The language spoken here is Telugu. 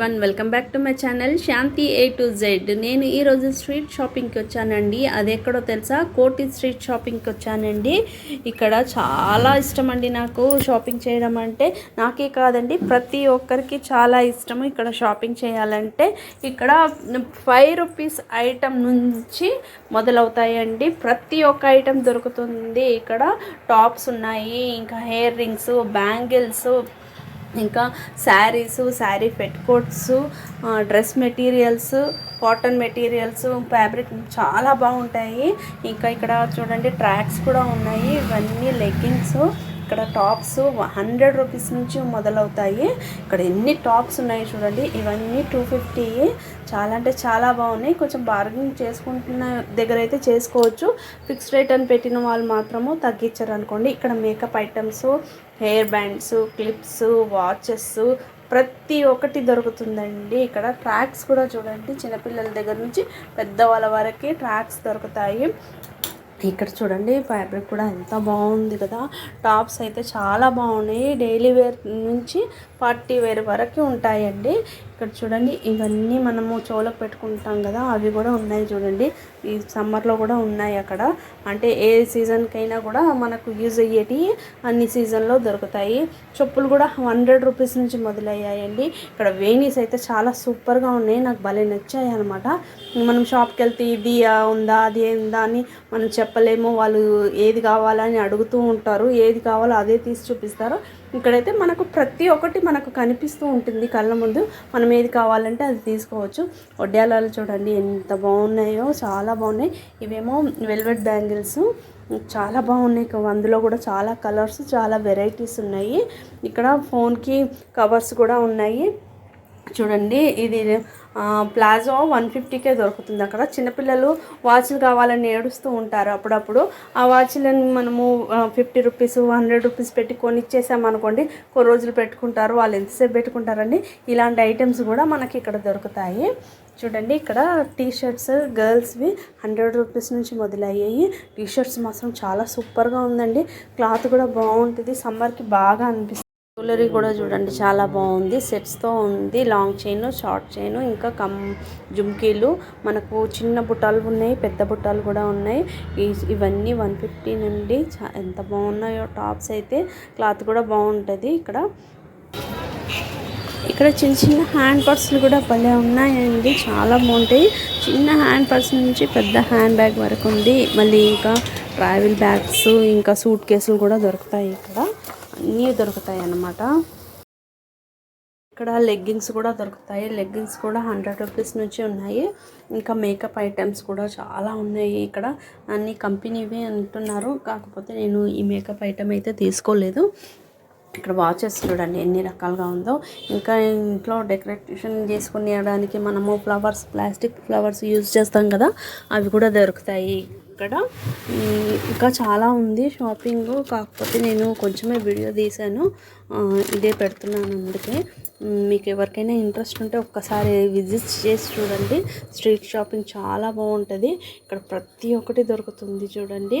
One welcome back to my channel Shanti A to Z నేను ఈరోజు స్ట్రీట్ షాపింగ్కి వచ్చానండి. అది ఎక్కడో తెలుసా? కోటి స్ట్రీట్ షాపింగ్కి వచ్చానండి. ఇక్కడ చాలా ఇష్టం అండి నాకు షాపింగ్ చేయడం అంటే. నాకే కాదండి ప్రతి ఒక్కరికి చాలా ఇష్టము ఇక్కడ షాపింగ్ చేయాలంటే. ఇక్కడ ఫైవ్ రూపీస్ ఐటెం నుంచి మొదలవుతాయండి. ప్రతి ఒక్క ఐటెం దొరుకుతుంది. ఇక్కడ టాప్స్ ఉన్నాయి ఇంకా హెయిర్ రింగ్స్ బ్యాంగిల్స్ ఇంకా saris sari petticoats dress materials cotton materials fabric చాలా బాగుంటాయి. ఇంకా ఇక్కడ చూడండి ట్రాక్స్ కూడా ఉన్నాయి. ఇవన్నీ లెగ్గింగ్స్. ఇక్కడ టాప్స్ హండ్రెడ్ రూపీస్ నుంచి మొదలవుతాయి. ఇక్కడ ఎన్ని టాప్స్ ఉన్నాయి చూడండి. ఇవన్నీ టూ ఫిఫ్టీ. చాలా అంటే చాలా బాగున్నాయి. కొంచెం బార్గెనింగ్ చేసుకుంటున్న దగ్గర అయితే చేసుకోవచ్చు. ఫిక్స్డ్ రేట్ అని పెట్టిన వాళ్ళు మాత్రము తగ్గించారు అనుకోండి. ఇక్కడ makeup items hair bands clips watches ప్రతి ఒక్కటి దొరుకుతుందండి. ఇక్కడ ట్రాక్స్ కూడా చూడండి. చిన్నపిల్లల దగ్గర నుంచి పెద్దవాళ్ళ వరకు ట్రాక్స్ దొరుకుతాయి. ఇక్కడ చూడండి ఫ్యాబ్రిక్ కూడా ఎంత బాగుంది కదా. టాప్స్ అయితే చాలా బాగున్నాయి. డైలీ వేర్ నుంచి పార్టీ వేర్ వరకు ఉంటాయండి. ఇక్కడ చూడండి ఇవన్నీ మనము చెవులకు పెట్టుకుంటాం కదా అవి కూడా ఉన్నాయి చూడండి. ఈ సమ్మర్లో కూడా ఉన్నాయి అక్కడ. అంటే ఏ సీజన్కైనా కూడా మనకు యూజ్ అయ్యేటి అన్ని సీజన్లో దొరుకుతాయి. చెప్పులు కూడా హండ్రెడ్ రూపీస్ నుంచి మొదలయ్యాయండి. ఇక్కడ వేణీస్ అయితే చాలా సూపర్గా ఉన్నాయి నాకు భలే నచ్చాయి అనమాట మనం షాప్కి వెళ్తే ఇది ఉందా అది ఉందా అని మనం చెప్పలేము. వాళ్ళు ఏది కావాలని అడుగుతూ ఉంటారు ఏది కావాలో అదే తీసి చూపిస్తారు. ఇక్కడైతే మనకు ప్రతి ఒక్కటి మనకు కనిపిస్తూ ఉంటుంది కళ్ళ ముందు. మనం ఏది కావాలంటే అది తీసుకోవచ్చు. వడ్డాలాలు చూడండి ఎంత బాగున్నాయో చాలా బాగున్నాయి. ఇవేమో వెల్వెట్ బ్యాంగిల్స్. చాలా బాగున్నాయి. అందులో కూడా చాలా కలర్స్ చాలా వెరైటీస్ ఉన్నాయి. ఇక్కడ ఫోన్కి కవర్స్ కూడా ఉన్నాయి. చూడండి ఇది ప్లాజో వన్ ఫిఫ్టీకే దొరుకుతుంది అక్కడ. చిన్నపిల్లలు వాచ్లు కావాలని ఏడుస్తూ ఉంటారు అప్పుడప్పుడు. ఆ వాచ్లను మనము ఫిఫ్టీ రూపీస్ హండ్రెడ్ రూపీస్ పెట్టి కొని ఇచ్చేసామనుకోండి కొన్ని రోజులు పెట్టుకుంటారు వాళ్ళు ఎంతసేపు పెట్టుకుంటారండి. ఇలాంటి ఐటమ్స్ కూడా మనకి ఇక్కడ దొరుకుతాయి. చూడండి ఇక్కడ టీ షర్ట్స్ గర్ల్స్వి హండ్రెడ్ రూపీస్ నుంచి మొదలయ్యాయి. టీ షర్ట్స్ మాత్రం చాలా సూపర్గా ఉందండి. క్లాత్ కూడా బాగుంటుంది. సమ్మర్కి బాగా అనిపిస్తుంది. జ్యువెలరీ కూడా చూడండి చాలా బాగుంది. సెట్స్తో ఉంది లాంగ్ చైన్ షార్ట్ చైన్ ఇంకా కమ్ జుమ్కీలు. మనకు చిన్న బుట్టాలు ఉన్నాయి పెద్ద బుట్టాలు కూడా ఉన్నాయి. ఇవన్నీ వన్ ఫిఫ్టీ నుండి ఎంత బాగున్నాయో టాప్స్ అయితే క్లాత్ కూడా బాగుంటుంది ఇక్కడ. ఇక్కడ చిన్న చిన్న హ్యాండ్ పర్సులు కూడా భలే ఉన్నాయండి చాలా బాగుంటాయి. చిన్న హ్యాండ్ పర్స్ నుంచి పెద్ద హ్యాండ్ బ్యాగ్ వరకు ఉంది. మళ్ళీ ఇంకా ట్రావెల్ బ్యాగ్స్ ఇంకా సూట్ కేసులు కూడా దొరుకుతాయి ఇక్కడ. అన్నీ దొరుకుతాయి అన్నమాట. ఇక్కడ లెగ్గింగ్స్ కూడా దొరుకుతాయి. లెగ్గింగ్స్ కూడా హండ్రెడ్ రూపీస్ నుంచి ఉన్నాయి. ఇంకా మేకప్ ఐటమ్స్ కూడా చాలా ఉన్నాయి ఇక్కడ. అన్ని కంపెనీవే అంటున్నారు. కాకపోతే నేను ఈ మేకప్ ఐటమ్ అయితే తీసుకోలేదు. ఇక్కడ వాచెస్ చూడండి ఎన్ని రకాలుగా ఉందో. ఇంకా ఇంట్లో డెకరేషన్ చేసుకునేయడానికి మనము ఫ్లవర్స్ ప్లాస్టిక్ ఫ్లవర్స్ యూజ్ చేస్తాం కదా అవి కూడా దొరుకుతాయి. ఇక్కడ. ఇంకా చాలా ఉంది షాపింగ్ కాకపోతే నేను కొంచెమే వీడియో తీశాను. ఇదే పెడుతున్నాను అందుకే. మీకు ఎవరికైనా ఇంట్రెస్ట్ ఉంటే ఒక్కసారి విజిట్ చేసి చూడండి. స్ట్రీట్ షాపింగ్ చాలా బాగుంటుంది. ఇక్కడ ప్రతి ఒక్కటి దొరుకుతుంది చూడండి.